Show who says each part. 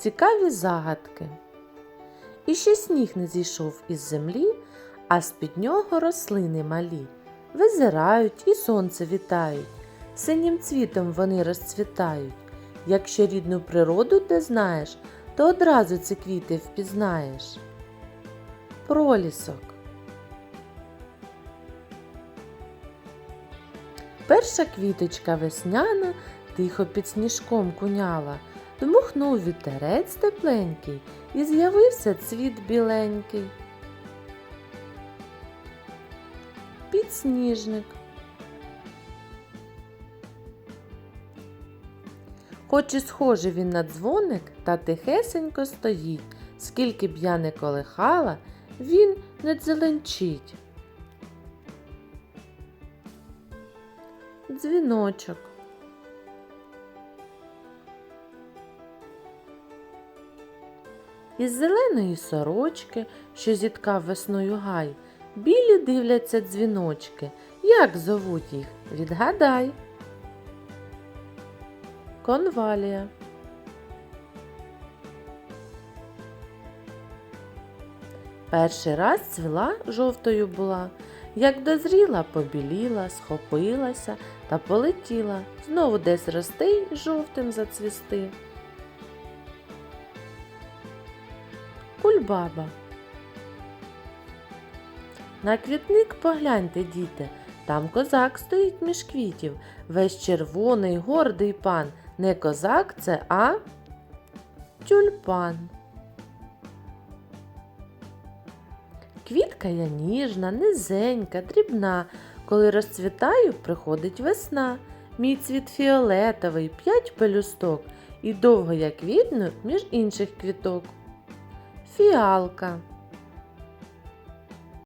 Speaker 1: цікаві загадки. І ще сніг не зійшов із землі, а з-під нього рослини малі. Визирають і сонце вітають, синім цвітом вони розцвітають. Якщо рідну природу ти знаєш, то одразу ці квіти впізнаєш. Пролісок. Перша квіточка весняна тихо під сніжком куняла, дмухнув вітерець тепленький і з'явився цвіт біленький. Підсніжник. Хоч і схожий він на дзвоник, та тихесенько стоїть, скільки б я не колихала, він не дзеленчить. Дзвіночок. Із зеленої сорочки, що зіткав весною гай, білі дивляться дзвіночки. Як зовуть їх? Відгадай. Конвалія. Перший раз цвіла жовтою була, як дозріла, побіліла, схопилася та полетіла, знову десь рости й жовтим зацвісти. Кульбаба. На квітник погляньте, діти, там козак стоїть між квітів, весь червоний, гордий пан. Не козак це, а тюльпан. Квітка я ніжна, низенька, дрібна. Коли розцвітаю, приходить весна. Мій цвіт фіолетовий, п'ять пелюсток, і довго я квітну між інших квіток. Фіалка.